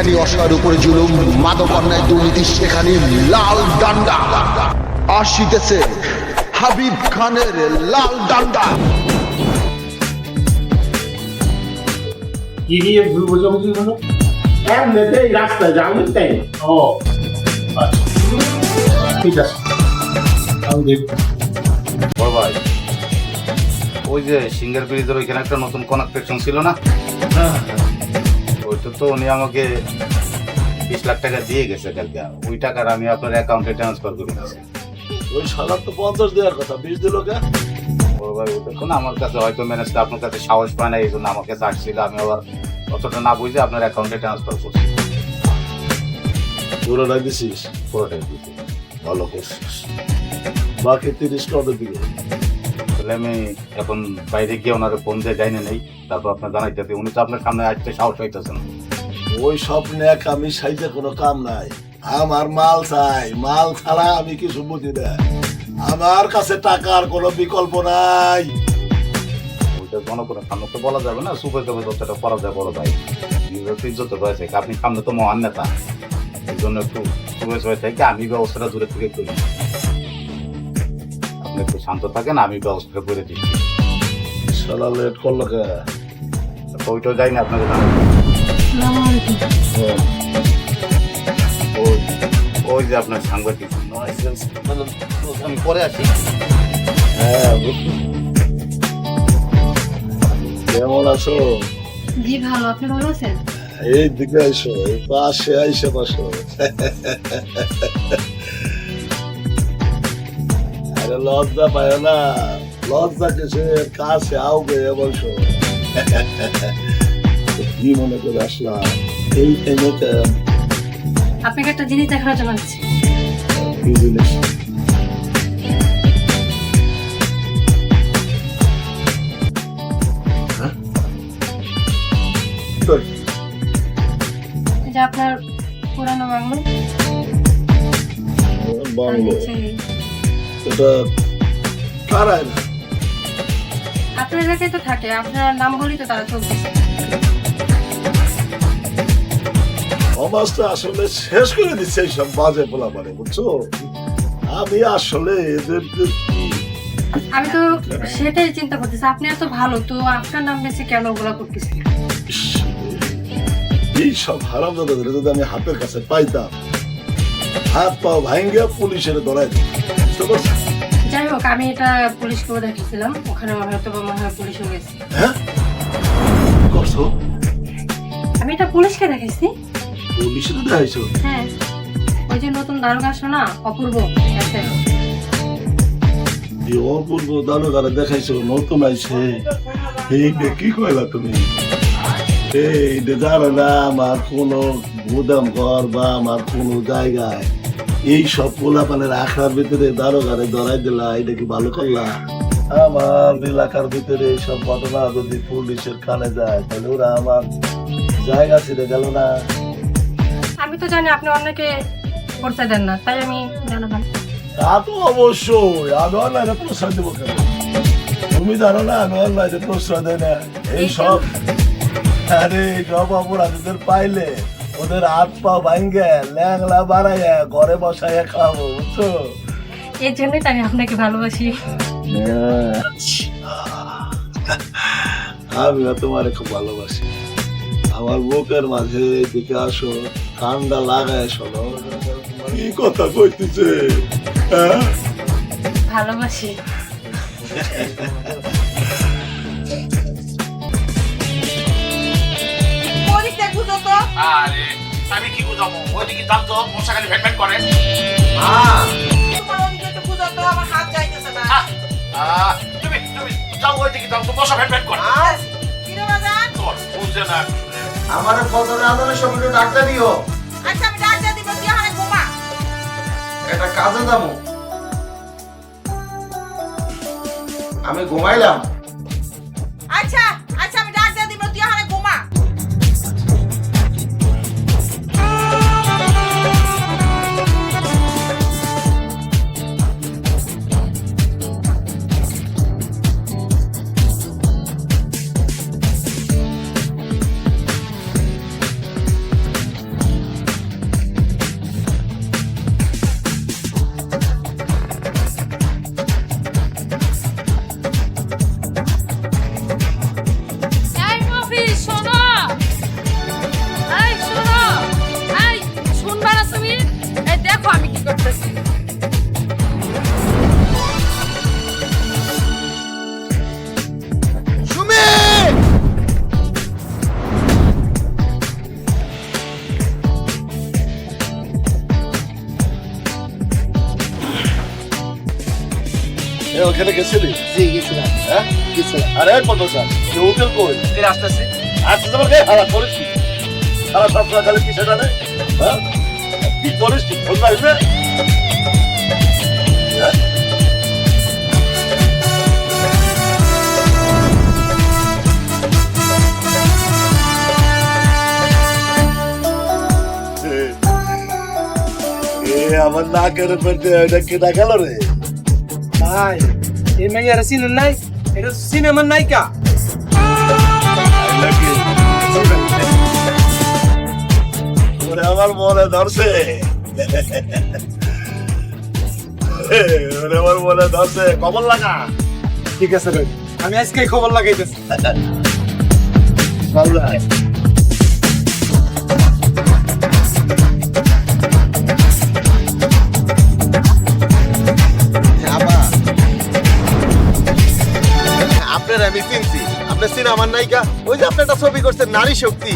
যেখানে অসহায়ের উপরে জুলুম মাদক অন্যায় দুর্নীতি সেখানে লাল ডান্ডা। আসিতেছে হাবিব খানের লাল ডান্ডা। কি দিয়ে ভুল বোঝাবুঝি হলো? এমনিতেই রাস্তায় যাবেন তাই? ও আচ্ছা। ঠিক আছে। আমি দেখব। বড় ভাই ওই যে সিঙ্গার ব্রিজের ওইখানে একটা নতুন কনস্ট্রাকশন ছিল না? ওইটা তো উনি আমাকে বিশ লাখ টাকা দিয়ে গেছে কালকে। ওই টাকার আমি আপনার অ্যাকাউন্টে ট্রান্সফার করে দিচ্ছি ওই সালাদ তো পঞ্চাশ দেওয়ার কথা বিশ দিল কে? বড় ভাই ওটা তো না আমার কাছে হয়তো ম্যানেজটা আপনার কাছে সাহস পায় না এই জন্য আমার কাছে আসছিল। আমি আবার অতটা না বুঝে আপনার অ্যাকাউন্টে ট্রান্সফার করছি। পুরোটাই দিছিস? পুরোটাই দিচ্ছি ভালো করছিস। বাকি তিরিশ কবে দিবে তাহলে আমি এখন বাইরে গিয়ে ওনার ফোন দিয়ে যাই না নেই। তারপর আপনার জানাইতে উনি তো আপনার সামনে আসতে সাহস হইতেছেন ওই সব নেক আমি সাইতে কোনো কাম নাই। আমার মাল চাই মাল ছাড়া আমি কিছু বুঝি না। আমার কাছে টাকার কোনো বিকল্প নাই। ওইটা জনগণের সামনে তো বলা যাবে না সুপে যতটা করা যায় বড় ভাই ইজ্জত রয়েছে আপনি সামনে তো মহান নেতা। এই জন্য একটু সুপে সুপে থেকে আমি ব্যবস্থাটা দূরে থেকে করি। আপনি একটু শান্ত থাকেন আমি ব্যবস্থাটা করে দিচ্ছি। সালা লেট করল যাই না আপনাকে জানাব ওই যে আপনার সাংবাদিক। আমি পরে আসি। হ্যাঁ কেমন আছো? জি ভালো। আপনি ভালো আছেন? এই দিকে আইসো এই পাশে আইসে পাশো। আরে লজ্জা পায় না। লজ্জা কিসে কাছে আও গে বলছো মনে করে আসলাম এই টাইমে আপনাকে একটা জিনিস দেখানোর জন্য আসছি কি জিনিস হ্যাঁ? যে আপনার পুরানো বাংলো। বাংলো। এটা কারায় না। আপনার এলাকায় তো থাকে আপনার নাম বলি তো তারা চলতেছে। সমাজটা আসলে শেষ করে দিচ্ছে এইসব বাজে পোলা মানে বুঝছ? আমি আসলে এদেরকে কি- আমি তো সেটাই চিন্তা করতেছি আপনি এত ভালো তো আপনার নাম বেশি কেন ওগুলা করতেছি এই সব যদি আমি হাতের কাছে পাইতাম হাত পা ভাঙ্গে পুলিশের ধরাই দিত। বুঝতে পারছ যাই হোক আমি এটা পুলিশকেও দেখেছিলাম ওখানে হয়তো বা মনে হয় পুলিশও গেছে হ্যাঁ? করছ? আমি এটা পুলিশকে দেখেছি। পুলিশের দেখাইছো হ্যাঁ ওই যে নতুন দারোগা আসলো না অপূর্ব আছে। এই অপূর্ব দানকারে দেখাইছো নতুন আইছে। এই কি কইলা তুমি? এইটা জানো না আমার কোনো গুদাম ঘর বা আমার কোনো জায়গায় এই সব পোলাপানে রাখার ভিতরে দারোগারে ধরাই দিলা এটা কি ভালো করলা আমার এলাকার ভিতরে এইসব ঘটনা যদি পুলিশের কানে যায় তাহলে ওরা আমার জায়গা ছেড়ে গেল না। তো জানি আপনি অন্যকে করতে দেন না তাই আমি জানালাম। তা তো অবশ্যই আমি অনলাইনে প্রশ্রয় দেবো কেন? তুমি জানো না আমি অনলাইনে প্রশ্রয় দেয় না। এই সব আরে সব অপরাধীদের পাইলে ওদের হাত পা ভাঙ্গে ল্যাংলা বাড়াইয়া ঘরে বসাইয়া খাব বুঝছ? এই জন্যই আমি আপনাকে ভালোবাসি। আমিও তোমার খুব ভালোবাসি। আমার বুকের মাঝে দিকে আসো। ঠান্ডা লাগায় শোনো। কি কথা কইতেছে? হ্যাঁ? ভালোবাসি। আরে আমি কি বুঝাবো? তো ভ্যাট করে। তো আমার হাত যাইতেছে না। আহ, আহ, তুমি তুমি যাও ওইদিকে যাও তো মশা ভ্যাট ভ্যাট করে। কিরে বুঝছে না। আমার ফজরের আদানের সময় একটু ডাক্তার দিও। আচ্ছা এটা কাজে যাব আমি ঘুমাইলাম। এ, ওখানে গেছিলি? জি গেছিলাম। হ্যাঁ? গেছিলাম। আরে কত স্যার কেউ উকিল কই? ফিরে আসতেছে। আজকে তোমার গায়ে হারা করিস কি? সারা সপ্তাহ খালি কিসে জানে হ্যাঁ? কি করিস কি? খোঁজ আসবে এ আমার নাকের উপর দিয়ে এটা কেটা গেল রে? ভাই এই মেয়েরা চিনেন নাই? এটা সিনেমার নায়িকা। ওরে আমার মনে ধরছে। ওরে আমার মনে ধরছে। কবল লাগা? ঠিক আছে আমি আজকে খবর লাগাইতেছি। ভালো সিনেমার নায়িকা। ওই যে আপনি একটা ছবি করছেন নারী শক্তি।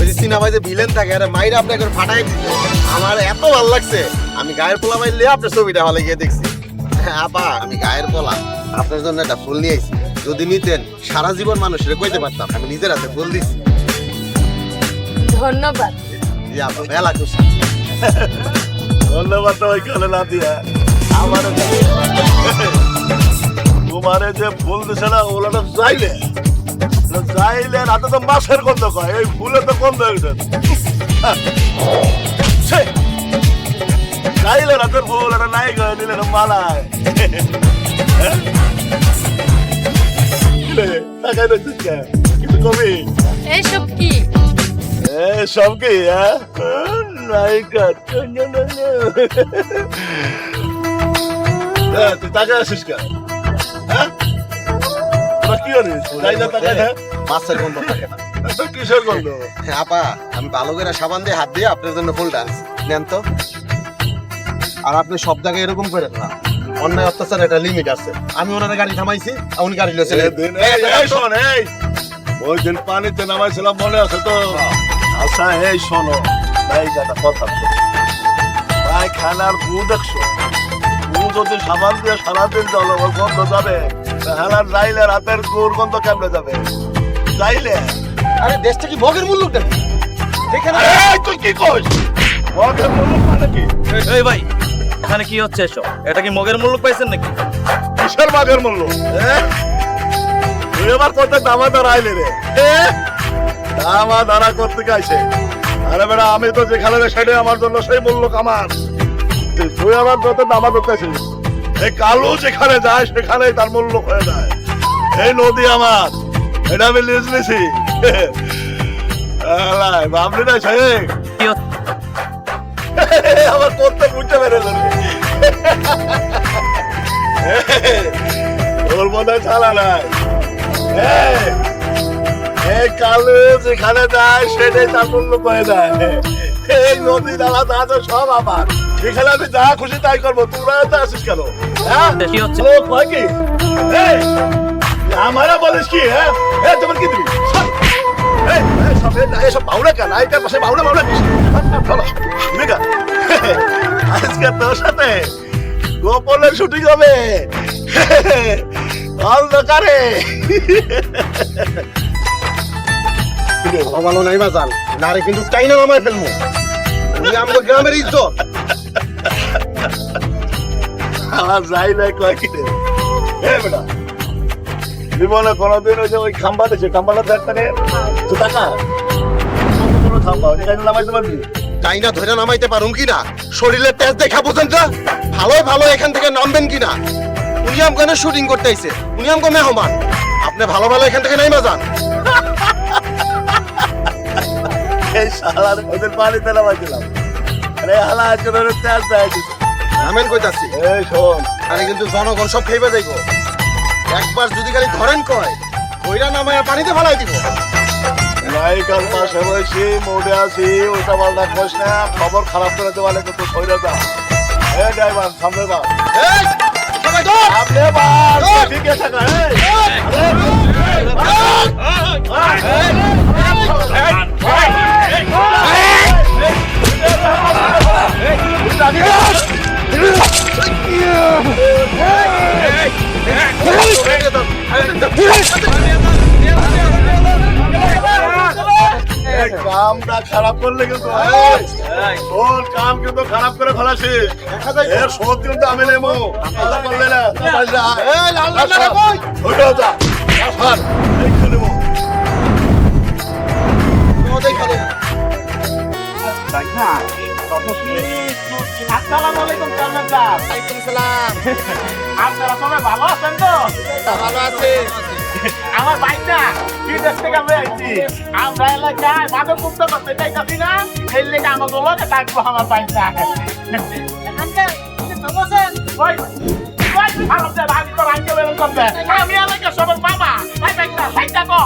ওই যে সিনেমায় যে ভিলেন থাকে আরে মাইরা আপনাকে ফাটাই দিচ্ছে আমার এত ভালো লাগছে। আমি গায়ের পোলা মাইলে আপনার ছবিটা হলে গিয়ে দেখছি। আপা আমি গায়ের পোলা। আপনার জন্য একটা ফুল নিয়ে আইছি। যদি নিতেন সারা জীবন মানুষের কইতে পারতাম। আমি নিজের হাতে ফুল দিচ্ছি ধন্যবাদ। যে আপনি মেলা খুশি। ধন্যবাদ ওইখানে না দিয়া আমার তোমারে যে ফুল দিছে না ওগুলো তো যাইলে রাতে তো মাছের গন্ধ কয় এই ফুলে তো গন্ধ উঠে ছে! যাইলে রাতের ফুল এটা নাই মালায়? কিরে, রইছিস কেন? কিছু কবি? এইসব কি? এ সব কি হ্যাঁ? নায়িকা হ্যাঁ তুই তাকে আসিস কেন হ্যাঁ? কি করিস তাই না তাকাই মাছের গন্ধ থাকে না। কিসের গন্ধ? আপা আমি ভালো করে সাবান দিয়ে হাত দিয়ে আপনার জন্য ফুল ডান্স নেন তো। আর আপনি সব জায়গায় এরকম করেন না। অন্যায় অত্যাচার একটা লিমিট আছে। আমি ওনার গাড়ি থামাইছি আর উনি গাড়ি ওই দিন পানিতে নামাইছিলাম মনে আছে তো? আচ্ছা এই শোনো। কথা ভাই খানার বু দেখছ? বু যদি সাবান দিয়ে সারাদিন জল গন্ধ যাবে হেলার যাইলে রাতের কেমনে যাবে? যাইলে আরে দেশটা কি মগের মূল্য নাকি এখানে এই তুই কি কইস? মগের মূল্য মানে কি? এই ভাই এখানে কি হচ্ছে এসব? এটা কি মগের পাইছেন নাকি? কিসের মগের মূল্য? হ্যাঁ? তুই এবার করতে দামা ধরা আইলি রে? দামা ধরা করতে গাইছে। আরে বেড়া আমি তো যেখানে সেটাই আমার জন্য সেই মূল্য কামান তুই- তুই আমার যত দামা ধরতেছিস এই কালু যেখানে যায় সেখানেই তার মূল্য হয়ে যায়। এই নদী আমার এটা আমি লিজ নিছি। ভাবলি না আমার করতে বুঝতে পেরেছে ওর মনে হয় চালা নাই। কালো যেখানে যায় সেটাই তার মূল্য করে দেয় এই নদী নালা তা সব আমার। সেখানে আমি যা খুশি তাই করব। তোরা তো আসিস কেন? হ্যাঁ কি হচ্ছে? ও কি? এই, আমারা বলিস কি হ্যাঁ? এ, তোমার কি দিবি? এসব বাউলা কেন? আইটার পাশে বাউলা বাউলা আজকে তোর সাথে গোপনের শুটিং হবে। অন্ধকারে ভালো নাই বাজান। নারে কিন্তু চাইনা নামায় ফেলব উনি আমাদের গ্রামের ইজ্জত। আমার যাই নাই কয় কি রে এ বেটা জীবনে কোনোদিন ওই যে ওই খাম্বা দিছে খাম্বাটা দেখ তাকে তো টাকা? কত খাম্বা ওই জানি নামাইতে পারবি? চাইনা ধরে নামাইতে পারুম তেজ দেখা না ভালো ভালো এখান থেকে নামবেন কিনা? উনি শুটিং করতে আইছে। উনি আমগো মেহমান। আপনি ভালো ভালো এখান থেকে নাইমা যান। এই শালার ওদের পানিতে নামাইছিলাম আরে হালা দেয় দিছে। নামেন কইতাছি এই শোন আরে কিন্তু জনগণ সব খাইবে যাইব একবার যদি খালি ধরেন কয় ওইরা নামায় পানিতে ফেলাই দিব নায়িকার পাশে বসে মোড়ে আছি ওটা পাল্টা খোঁজ না খবর খারাপ করে দেওয়ালে কিন্তু সইরে যা এ ড্রাইভার সামনে ধর সামনে বা ঠিক আছে এই কামটা খারাপ করলে কিন্তু এই, কাম কিন্তু খারাপ করে ফেলাছিস এর শোধ কিন্তু আমি নেব। করলে না এই লাল লাল না আসসালামু আলাইকুম কামরাঙ্গা আলাইকুম সালাম আপনারা সবাই ভালো আছেন তো? ভালো আছে। আমার বাইকটা বিদেশ থেকে আমরা আইছি। আমরা এলাকায় মাদক মুক্ত করতে চাইতাছি না? এই লেগে আমার লোকে থাকব আমার বাইকটা। আমি এলাকার সবার বাবা, বাইকটা, বাইকটা কো।